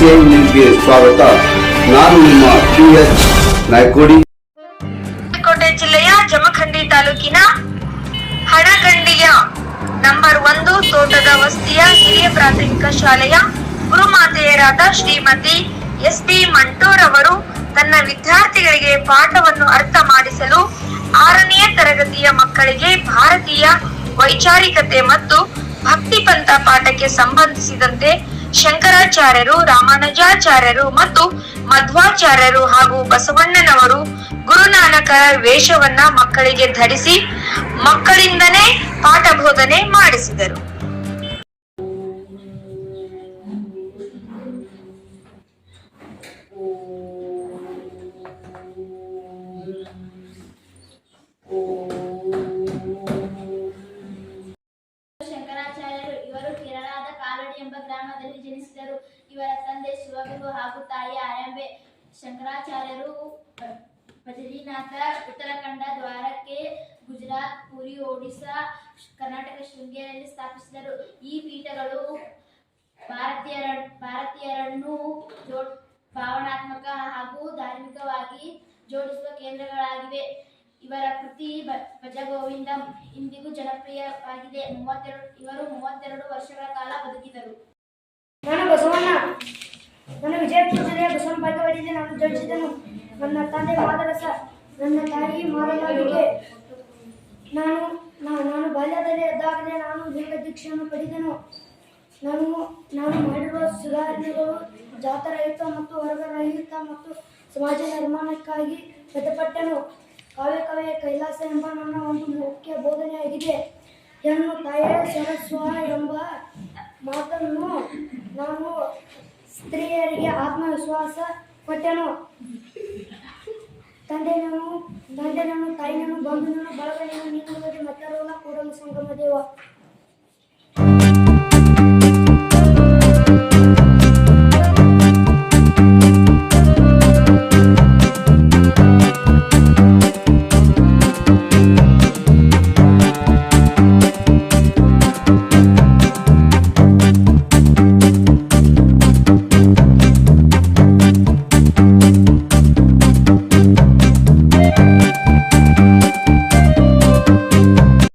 ಸ್ವಾಗತ. ನಾನು ನಿಮ್ಮ ಪಿ ಎಚ್ ನಾಯ್ಕೋಡಿ. ಕೋಟೆ ಜಿಲ್ಲೆಯ ಜಮಖಂಡಿ ತಾಲೂಕಿನ ಹಣಗಂಡಿಯ ನಂಬರ್ ಒಂದು ತೋಟದ ವಸ್ತಿಯ ಹಿರಿಯ ಪ್ರಾಥಮಿಕ ಶಾಲೆಯ ಗುರುಮಾತೆಯರಾದ ಶ್ರೀಮತಿ ಎಸ್ ಪಿ ಮಂಟೂರ್ ಅವರು ತನ್ನ ವಿದ್ಯಾರ್ಥಿಗಳಿಗೆ ಪಾಠವನ್ನು ಅರ್ಥ ಮಾಡಿಸಲು ಆರನೆಯ ತರಗತಿಯ ಮಕ್ಕಳಿಗೆ ಭಾರತೀಯ ವೈಚಾರಿಕತೆ ಮತ್ತು ಭಕ್ತಿ ಪಂಥ ಪಾಠಕ್ಕೆ ಸಂಬಂಧಿಸಿದಂತೆ ಶಂಕರಾಚಾರ್ಯರು ರಾಮಾನುಜಾಚಾರ್ಯರು ಮತ್ತು ಮಧ್ವಾಚಾರ್ಯರು ಹಾಗೂ ಬಸವಣ್ಣನವರು ಗುರುನಾನಕರ ವೇಷವನ್ನ ಮಕ್ಕಳಿಗೆ ಧರಿಸಿ ಮಕ್ಕಳಿಂದನೇ ಪಾಠ ಬೋಧನೆ ಮಾಡಿಸಿದರು. ಗ್ರಾಮದಲ್ಲಿ ಜನಿಸಿದರು. ಇವರ ತಂದೆ ಶಿವಗುರು ಹಾಗೂ ತಾಯಿ ಆರಂಭೆ ಶಂಕರಾಚಾರ್ಯರು ಬದರಿನಾಥ, ಉತ್ತರಾಖಂಡ, ದ್ವಾರಕೆ, ಗುಜರಾತ್, ಪುರಿ ಒಡಿಶಾ ಕರ್ನಾಟಕ ಶೃಂಗೇರಿಯಲ್ಲಿ ಸ್ಥಾಪಿಸಿದರು. ಈ ಪೀಠಗಳು ಭಾರತೀಯರ, ಭಾರತೀಯರನ್ನು ಜೋ, ಭಾವನಾತ್ಮಕ ಹಾಗೂ ಧಾರ್ಮಿಕವಾಗಿ ಜೋಡಿಸುವ ಕೇಂದ್ರಗಳಾಗಿವೆ. ಇವರ ಕೃತಿ ಭಜಗೋವಿಂದಂ ಇಂದಿಗೂ ಜನಪ್ರಿಯವಾಗಿದೆ. ಮೂವತ್ತೆರಡು ಇವರು ಮೂವತ್ತೆರಡು ವರ್ಷಗಳ ಕಾಲ ಬದುಕಿದರು. ನಾನು ಬಸವಣ್ಣ. ನಾನು ವಿಜಯಪುರ ಜಿಲ್ಲೆಯ ಬಸವನ ಬಾಗೇವಾಡಿಯಲ್ಲಿ ನಾನು ಜನಿಸಿದನು. ನನ್ನ ತಂದೆ ಮಾದರಸ ನನ್ನ ತಾಯಿ ಮಾದರಿಗೆ ನಾನು ನಾನು ಬಾಲ್ಯದಲ್ಲಿ ಎದ್ದಾಗಲೇ ನಾನು ದೀರ್ಘ ದೀಕ್ಷೆಯನ್ನು ಪಡೆದೆನು. ನಾನು ನಾನು ಮಾಡಿರುವ ಸುಧಾರಣೆಗಳು ಜಾತರಹಿತ ಮತ್ತು ವರ್ಗರಹಿತ ಮತ್ತು ಸಮಾಜ ನಿರ್ಮಾಣಕ್ಕಾಗಿ ಪ್ರತಿಪಟ್ಟೆನು ಕಾವ್ಯ ಕವೆ ಕೈಲಾಸ ಎಂಬ ನನ್ನ ಒಂದು ಮುಖ್ಯ ಬೋಧನೆಯಾಗಿದೆ ಹೆಣ್ಣು ತಾಯಿಯ ಸರಸ್ವ ಎಂಬ ಮಾತನ್ನು ನಾನು ಸ್ತ್ರೀಯರಿಗೆ ಆತ್ಮವಿಶ್ವಾಸ ಕೊಟ್ಟೆನು. ತಂದೆನನು ತಂದೆನನು ತಾಯಿನನು ಬಂಧುನನು ಬಳಕೆಯನ್ನು ನೀನು ಮತ್ತೆ ಕೂಡಲು ಸಂಗಮ ದೇವ.